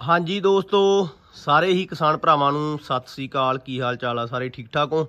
ਹਾਂਜੀ ਦੋਸਤੋ, ਸਾਰੇ ਹੀ ਕਿਸਾਨ ਭਰਾਵਾਂ ਨੂੰ ਸਤਿ ਸ੍ਰੀ ਅਕਾਲ। ਕੀ ਹਾਲ ਚਾਲ ਆ? ਸਾਰੇ ਠੀਕ ਠਾਕ ਹੋ?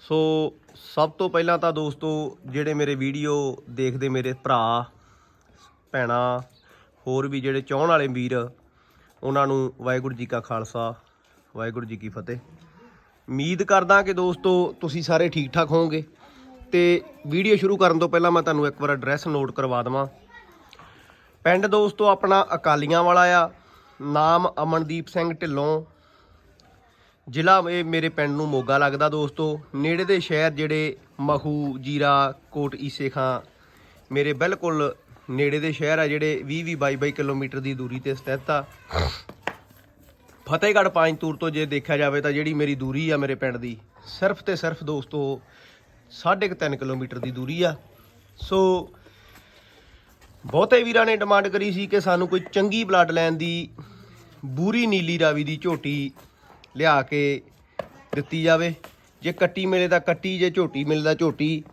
ਸੋ, ਸਭ ਤੋਂ ਪਹਿਲਾਂ ਤਾਂ ਦੋਸਤੋ, ਜਿਹੜੇ ਮੇਰੇ ਵੀਡੀਓ ਦੇਖਦੇ ਮੇਰੇ ਭਰਾ, ਭੈਣਾਂ, ਹੋਰ ਵੀ ਜਿਹੜੇ ਚਾਹਣ ਵਾਲੇ ਵੀਰ, ਉਹਨਾਂ ਨੂੰ ਵਾਹਿਗੁਰੂ ਜੀ ਕਾ ਖਾਲਸਾ, ਵਾਹਿਗੁਰੂ ਜੀ ਕੀ ਫਤਿਹ। ਉਮੀਦ ਕਰਦਾ ਕਿ ਦੋਸਤੋ, ਤੁਸੀਂ ਸਾਰੇ ਠੀਕ ਠਾਕ ਹੋਵੋਗੇ। ਤੇ ਵੀਡੀਓ ਸ਼ੁਰੂ ਕਰਨ ਤੋਂ ਪਹਿਲਾਂ ਮੈਂ ਤੁਹਾਨੂੰ ਇੱਕ ਵਾਰ ਐਡਰੈਸ ਨੋਟ ਕਰਵਾ ਦਵਾਂ। ਪਿੰਡ ਦੋਸਤੋ, ਆਪਣਾ ਅਕਾਲੀਆਂ ਵਾਲਾ ਆ। ਨਾਮ ਅਮਨਦੀਪ ਸਿੰਘ ਢਿੱਲੋਂ। ਜ਼ਿਲ੍ਹਾ ਇਹ ਮੇਰੇ ਪਿੰਡ ਨੂੰ ਮੋਗਾ ਲੱਗਦਾ ਦੋਸਤੋ। ਨੇੜੇ ਦੇ ਸ਼ਹਿਰ ਜਿਹੜੇ ਮਹੂ, ਜੀਰਾ, ਕੋਟ, ਈਸੇ ਖਾਂ, ਮੇਰੇ ਬਿਲਕੁਲ ਨੇੜੇ ਦੇ ਸ਼ਹਿਰ ਆ ਜਿਹੜੇ 20 20 22 22 ਕਿਲੋਮੀਟਰ ਦੀ ਦੂਰੀ ਤੇ ਸਥਿਤ ਆ। ਫਤਿਹਗੜ੍ਹ, ਪੰਜਤੂਰ ਤੋਂ ਜੇ ਦੇਖਿਆ ਜਾਵੇ ਤਾਂ ਜਿਹੜੀ ਮੇਰੀ ਦੂਰੀ ਆ ਮੇਰੇ ਪਿੰਡ ਦੀ, ਸਿਰਫ ਤੇ ਸਿਰਫ ਦੋਸਤੋ 3.5 ਕਿਲੋਮੀਟਰ ਦੀ ਦੂਰੀ ਆ। ਸੋ ਬਹੁਤੇ ਵੀਰਾਂ ਨੇ ਡਿਮਾਂਡ ਕਰੀ ਸੀ ਕਿ ਸਾਨੂੰ ਕੋਈ ਚੰਗੀ ਬਲੱਡ ਲਾਈਨ ਦੀ, ਬੂਰੀ ਨੀਲੀ ਰਾਵੀ ਦੀ ਝੋਟੀ ਲਿਆ ਕੇ ਦਿੱਤੀ ਜਾਵੇ। ਜੇ ਕੱਟੀ ਮਿਲੇ ਤਾਂ ਕੱਟੀ, ਜੇ ਝੋਟੀ ਮਿਲੇ ਮਿਲਦਾ ਝੋਟੀ।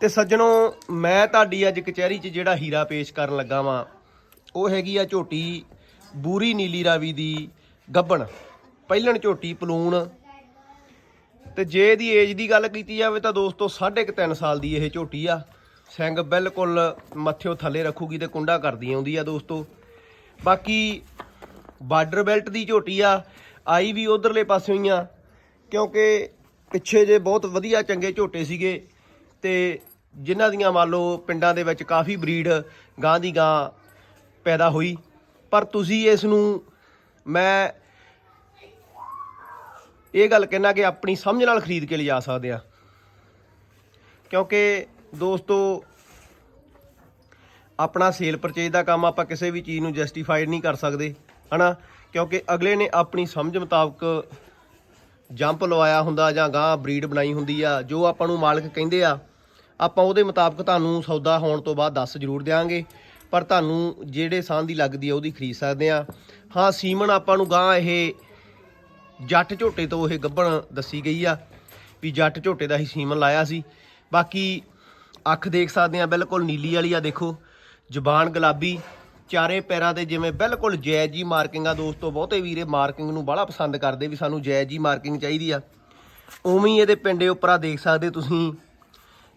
ਤੇ ਸੱਜਣੋ, ਮੈਂ ਤੁਹਾਡੀ ਅੱਜ ਕਚਹਿਰੀ 'ਚ ਜਿਹੜਾ ਹੀਰਾ ਪੇਸ਼ ਕਰਨ ਲੱਗਾ ਵਾਂ, ਉਹ ਹੈਗੀ ਆ ਝੋਟੀ ਬੂਰੀ ਨੀਲੀ ਰਾਵੀ ਦੀ ਗੱਬਣ। ਪਹਿਲਣ ਝੋਟੀ ਪਲੂਣ। ਤੇ ਜੇ ਇਹਦੀ ਏਜ ਦੀ ਗੱਲ ਕੀਤੀ ਜਾਵੇ ਤਾਂ ਦੋਸਤੋ 3.5 ਸਾਲ ਦੀ ਇਹ ਝੋਟੀ ਆ। ਸਿੰਘ ਬਿਲਕੁਲ ਮੱਥਿਓ ਥੱਲੇ ਰੱਖੂਗੀ ਤੇ ਕੁੰਡਾ ਕਰਦੀ ਆਉਂਦੀ ਆ ਦੋਸਤੋ। ਬਾਕੀ ਬਾਰਡਰ ਬੈਲਟ ਦੀ ਝੋਟੀ ਆ, ਆਈ ਵੀ ਉਧਰਲੇ ਪਾਸਿਓਂ ਹੀ ਆ, ਕਿਉਂਕਿ ਪਿੱਛੇ ਜੇ ਬਹੁਤ ਵਧੀਆ ਚੰਗੇ ਝੋਟੇ ਸੀਗੇ ਤੇ ਜਿਨ੍ਹਾਂ ਦੀਆਂ ਮੰਨ ਲਓ ਪਿੰਡਾਂ ਦੇ ਵਿੱਚ ਕਾਫੀ ਬਰੀਡ ਗਾਂ ਦੀ ਗਾਂ ਪੈਦਾ ਹੋਈ। ਪਰ ਤੁਸੀਂ ਇਸ ਨੂੰ ਮੈਂ ਇਹ ਗੱਲ ਕਹਿਣਾ ਕਿ ਆਪਣੀ ਸਮਝ ਨਾਲ ਖਰੀਦ ਕੇ ਲਿਜਾ ਸਕਦੇ ਆ। ਕਿਉਂਕਿ ਦੋਸਤੋ, ਆਪਣਾ ਸੇਲ ਪਰਚੇਜ ਦਾ ਕੰਮ ਆਪਾਂ ਕਿਸੇ ਵੀ ਚੀਜ਼ ਨੂੰ ਜਸਟੀਫਾਈਡ ਨਹੀਂ ਕਰ ਸਕਦੇ, ਹਨਾ? ਕਿਉਂਕਿ ਅਗਲੇ ਨੇ ਆਪਣੀ ਸਮਝ ਮੁਤਾਬਕ ਜੰਪ ਲਵਾਇਆ ਹੁੰਦਾ ਜਾਂ ਗਾਂ ਬਰੀਡ ਬਣਾਈ ਹੁੰਦੀ ਆ, ਜੋ ਆਪਾਂ ਨੂੰ ਮਾਲਕ ਕਹਿੰਦੇ ਆ, ਆਪਾਂ ਉਹਦੇ ਮੁਤਾਬਕ ਤੁਹਾਨੂੰ ਸੌਦਾ ਹੋਣ ਤੋਂ ਬਾਅਦ ਦੱਸ ਜ਼ਰੂਰ ਦਿਆਂਗੇ, ਪਰ ਤੁਹਾਨੂੰ ਜਿਹੜੇ ਸਾਂ ਦੀ ਲੱਗਦੀ ਆ ਉਹਦੀ ਖਰੀਦ ਸਕਦੇ ਆ। ਹਾਂ, ਸੀਮਨ ਆਪਾਂ ਨੂੰ ਗਾਂ ਇਹ ਜੱਟ ਝੋਟੇ ਤੋਂ ਇਹ ਗੱਭਣ ਦੱਸੀ ਗਈ ਆ, ਵੀ ਜੱਟ ਝੋਟੇ ਦਾ ਹੀ ਸੀਮਨ ਲਾਇਆ ਸੀ। ਬਾਕੀ ਅੱਖ ਦੇਖ ਸਕਦੇ ਆ, ਬਿਲਕੁਲ ਨੀਲੀ ਵਾਲੀ ਆ ਦੇਖੋ। ਜ਼ਬਾਨ ਗੁਲਾਬੀ, ਚਾਰੇ ਪੈਰਾਂ ਤੇ ਜਿਵੇਂ ਬਿਲਕੁਲ ਜੈਜ ਜੀ ਮਾਰਕਿੰਗ ਆ ਦੋਸਤੋ, ਬਹੁਤੇ ਵੀਰੇ ਮਾਰਕਿੰਗ ਨੂੰ ਬੜਾ ਪਸੰਦ ਕਰਦੇ ਵੀ ਸਾਨੂੰ ਜੈਜ ਜੀ ਮਾਰਕਿੰਗ ਚਾਹੀਦੀ ਆ। ਉਵੇਂ ਹੀ ਇਹਦੇ ਪਿੰਡੇ ਉੱਪਰ ਆ ਦੇਖ ਸਕਦੇ ਤੁਸੀਂ,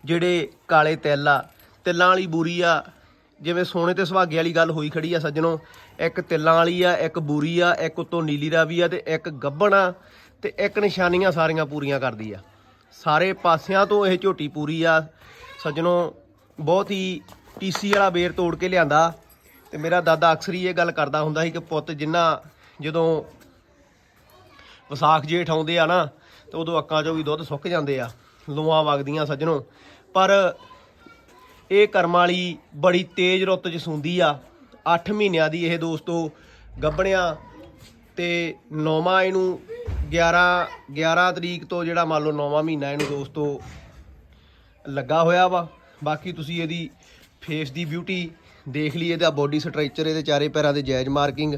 ਜਿਹੜੇ ਕਾਲੇ ਤਿਲ ਆ, ਤਿਲਾਂ ਵਾਲੀ ਬੂਰੀ ਆ, ਜਿਵੇਂ ਸੋਨੇ ਤੇ ਸੁਹਾਗੇ ਵਾਲੀ ਗੱਲ ਹੋਈ ਖੜੀ ਆ ਸੱਜਣੋ। ਇੱਕ ਤਿਲਾਂ ਵਾਲੀ ਆ, ਇੱਕ ਬੂਰੀ ਆ, ਇੱਕ ਉਤੋਂ ਨੀਲੀ ਰਾਵੀ ਆ ਤੇ ਇੱਕ ਗੱਬਣ ਆ ਤੇ ਇੱਕ ਨਿਸ਼ਾਨੀਆਂ ਸਾਰੀਆਂ ਪੂਰੀਆਂ ਕਰਦੀ ਆ। ਸਾਰੇ ਪਾਸਿਆਂ ਤੋਂ ਇਹ ਝੋਟੀ ਪੂਰੀ ਆ ਸੱਜਣੋ, ਬਹੁਤ ਹੀ ਟੀਸੀ ਵਾਲਾ ਬੇਰ ਤੋੜ ਕੇ ਲਿਆਂਦਾ ਤੇ ਮੇਰਾ ਦਾਦਾ ਅਕਸਰ ਹੀ ਇਹ ਗੱਲ ਕਰਦਾ ਹੁੰਦਾ ਸੀ ਕਿ ਪੁੱਤ ਜਿੰਨਾ ਜਦੋਂ ਵਿਸਾਖ ਜੇਠ ਆਉਂਦੇ ਆ ਨਾ, ਤੇ ਉਦੋਂ ਅੱਕਾਂ 'ਚੋਂ ਵੀ ਦੁੱਧ ਸੁੱਕ ਜਾਂਦੇ ਆ ਲੂਆਂ ਵਗਦੀਆਂ ਸੱਜਣੋ। ਪਰ ਇਹ ਕਰਮ ਵਾਲੀ ਬੜੀ ਤੇਜ਼ ਰੁੱਤ 'ਚ ਸੁੰਦੀ ਆ 8 ਮਹੀਨਿਆਂ ਦੀ ਇਹ ਦੋਸਤੋ ਗੱਭਣਿਆ ਤੇ ਨੌਵਾਂ ਇਹਨੂੰ 11 11 ਤਰੀਕ ਤੋਂ ਜਿਹੜਾ ਮੰਨ ਲਓ ਨੌਵਾਂ ਮਹੀਨਾ ਇਹਨੂੰ ਦੋਸਤੋ ਲੱਗਾ ਹੋਇਆ ਵਾ। ਬਾਕੀ ਤੁਸੀਂ ਇਹਦੀ ਫੇਸ ਦੀ ਬਿਊਟੀ ਦੇਖ ਲਈ, ਇਹਦਾ ਬੋਡੀ ਸਟਰਕਚਰ ਇਹਦੇ ਚਾਰੇ ਪੈਰਾਂ ਦੇ ਜਾਇਜ਼ ਮਾਰਕਿੰਗ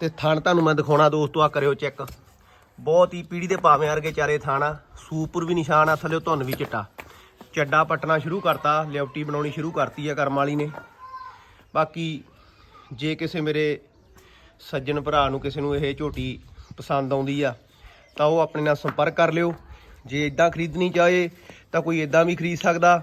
ਤੇ ਥਣ ਤੁਹਾਨੂੰ ਮੈਂ ਦਿਖਾਉਣਾ ਦੋਸਤੋ ਆ ਕਰਿਓ ਚੈੱਕ ਬਹੁਤ ਹੀ ਪੀੜੀ ਦੇ ਪਾਵੇਂ ਵਰਗੇ ਚਾਰੇ ਥਾਣਾ ਸੂਪਰ ਵੀ ਨਿਸ਼ਾਨ ਆ, ਥੱਲੇ ਧੁੰਨ ਵੀ ਚਿੱਟਾ। ਚੱਡਾ ਪਟਣਾ ਸ਼ੁਰੂ ਕਰਤਾ ਲਿਉਟੀ ਬਣਾਉਣੀ ਸ਼ੁਰੂ ਕਰਤੀ ਆ ਕਰਮ ਵਾਲੀ ਨੇ। ਬਾਕੀ ਜੇ ਕਿਸੇ ਮੇਰੇ ਸੱਜਣ ਭਰਾ ਨੂੰ ਕਿਸੇ ਨੂੰ ਇਹ ਝੋਟੀ ਪਸੰਦ ਆਉਂਦੀ ਆ, ਤਾਂ ਉਹ ਆਪਣੇ ਨਾਲ ਸੰਪਰਕ ਕਰ ਲਿਓ। ਜੇ ਇਦਾਂ ਖਰੀਦਣੀ ਚਾਹੇ ਤਾਂ ਕੋਈ ਇਦਾਂ ਵੀ ਖਰੀਦ ਸਕਦਾ?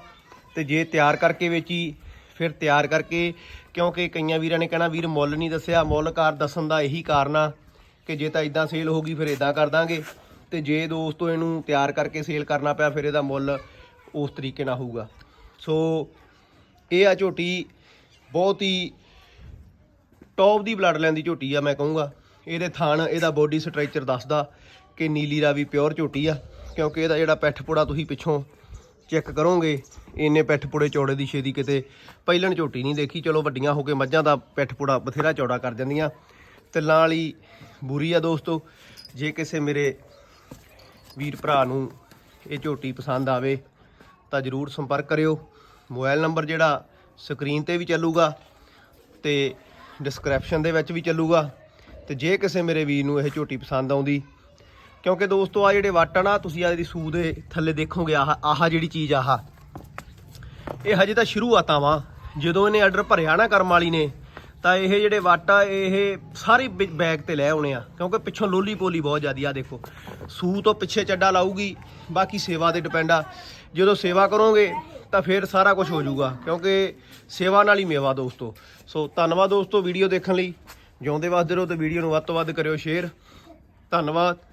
ਤੇ ਜੇ ਤਿਆਰ ਕਰਕੇ ਵੇਚੀ, ਫਿਰ ਤਿਆਰ ਕਰਕੇ ਕਿਉਂਕਿ ਕਈਆਂ ਵੀਰਾਂ ਨੇ ਕਹਿਣਾ, ਵੀਰ, ਮੁੱਲ ਨਹੀਂ ਦੱਸਿਆ। ਮੁੱਲ ਕਾਰ ਦੱਸਣ ਦਾ ਇਹੀ ਕਾਰਨ ਆ ਕਿ ਜੇ ਤਾਂ ਇਦਾਂ ਸੇਲ ਹੋਗੀ ਫਿਰ ਇਦਾਂ ਕਰ ਦਾਂਗੇ। ਤੇ ਜੇ ਦੋਸਤੋ ਇਹਨੂੰ ਤਿਆਰ ਕਰਕੇ ਸੇਲ ਕਰਨਾ ਪਿਆ, ਫਿਰ ਇਹਦਾ ਮੁੱਲ ਉਸ ਤਰੀਕੇ ਨਾਲ ਹੋਊਗਾ। ਸੋ ਇਹ ਆ ਝੋਟੀ, ਬਹੁਤ ਹੀ ਟੌਪ ਦੀ ਬਲੱਡ ਲਾਈਨ ਦੀ ਝੋਟੀ ਆ ਮੈਂ ਕਹੂੰਗਾ। ਇਹਦੇ ਥਣ, ਇਹਦਾ ਬੋਡੀ ਸਟਰਕਚਰ ਦੱਸਦਾ ਕਿ ਨੀਲੀ ਰਾਵੀ ਪਿਓਰ ਝੋਟੀ ਆ। ਕਿਉਂਕਿ ਇਹਦਾ ਜਿਹੜਾ ਪੈਠ ਪੁੜਾ ਤੁਸੀਂ ਪਿੱਛੋਂ ਚੈੱਕ ਕਰੋਗੇ, ਇੰਨੇ ਪੈਠ ਪੁੜੇ ਚੌੜੇ ਦੀ ਛੇਦੀ ਕਿਤੇ ਪਹਿਲਣ ਝੋਟੀ ਨਹੀਂ ਦੇਖੀ। ਚਲੋ ਵੱਡੀਆਂ ਹੋ ਕੇ ਮੱਝਾਂ ਦਾ ਪੈਠ ਪੁੜਾ ਬਥੇਰਾ ਚੌੜਾ ਕਰ ਜਾਂਦੀਆਂ। ਤਿੱਲਾਂ ਵਾਲੀ ਬੁਰੀ ਆ ਦੋਸਤੋ, ਜੇ ਕਿਸੇ ਮੇਰੇ ਵੀਰ ਭਰਾ ਨੂੰ ਇਹ ਝੋਟੀ ਪਸੰਦ ਆਵੇ, ਤਾਂ ਜਰੂਰ ਸੰਪਰਕ ਕਰਿਓ। ਮੋਬਾਈਲ ਨੰਬਰ ਜਿਹੜਾ ਸਕਰੀਨ ਤੇ ਵੀ ਚੱਲੂਗਾ ਤੇ ਡਿਸਕ੍ਰਿਪਸ਼ਨ ਦੇ ਵਿੱਚ ਵੀ ਚੱਲੂਗਾ। ਤੇ ਜੇ ਕਿਸੇ ਮੇਰੇ ਵੀਰ ਨੂੰ ਇਹ ਝੋਟੀ ਪਸੰਦ ਆਉਂਦੀ ਕਿਉਂਕਿ ਦੋਸਤੋ ਆ ਜਿਹੜੇ ਵੱਟ ਆ ਨਾ, ਤੁਸੀਂ ਆ ਇਹਦੀ ਸੂ ਦੇ ਥੱਲੇ ਦੇਖੋਗੇ, ਆਹ ਆਹ ਜਿਹੜੀ ਚੀਜ਼ ਆਹ। ਇਹ ਹਜੇ ਤਾਂ ਸ਼ੁਰੂਆਤਾਂ ਵਾ। ਜਦੋਂ ਇਹਨੇ ਆਰਡਰ ਭਰਿਆ ਨਾ ਕਰਮ ਵਾਲੀ ਨੇ, ਤਾਂ ਇਹ ਜਿਹੜੇ ਵੱਟ ਆ, ਇਹ ਸਾਰੇ ਬਿ- ਬੈਗ ਤੇ ਲੈ ਆਉਣੇ ਆ। ਕਿਉਂਕਿ ਪਿੱਛੋਂ ਲੋਲੀ ਪੋਲੀ ਬਹੁਤ ਜ਼ਿਆਦੀ ਆ ਦੇਖੋ। ਸੂ ਤੋਂ ਪਿੱਛੇ ਚੱਡਾ ਲਾਊਗੀ, ਬਾਕੀ ਸੇਵਾ ਤੇ ਡਿਪੈਂਡ ਆ। ਜਦੋਂ ਸੇਵਾ ਕਰੋਗੇ, ਤਾਂ ਫਿਰ ਸਾਰਾ ਕੁਝ ਹੋ ਜਾਊਗਾ। ਕਿਉਂਕਿ ਸੇਵਾ ਨਾਲ ਹੀ ਮੇਵਾ ਦੋਸਤੋ। ਸੋ ਧੰਨਵਾਦ ਦੋਸਤੋ ਵੀਡੀਓ ਦੇਖਣ ਲਈ। ਜਿਉਂਦੇ ਵਾਸਦੇ ਰਹੋ ਤੇ ਵੀਡੀਓ ਨੂੰ ਵੱਧ ਤੋਂ ਵੱਧ ਕਰਿਓ ਸ਼ੇਅਰ। ਧੰਨਵਾਦ।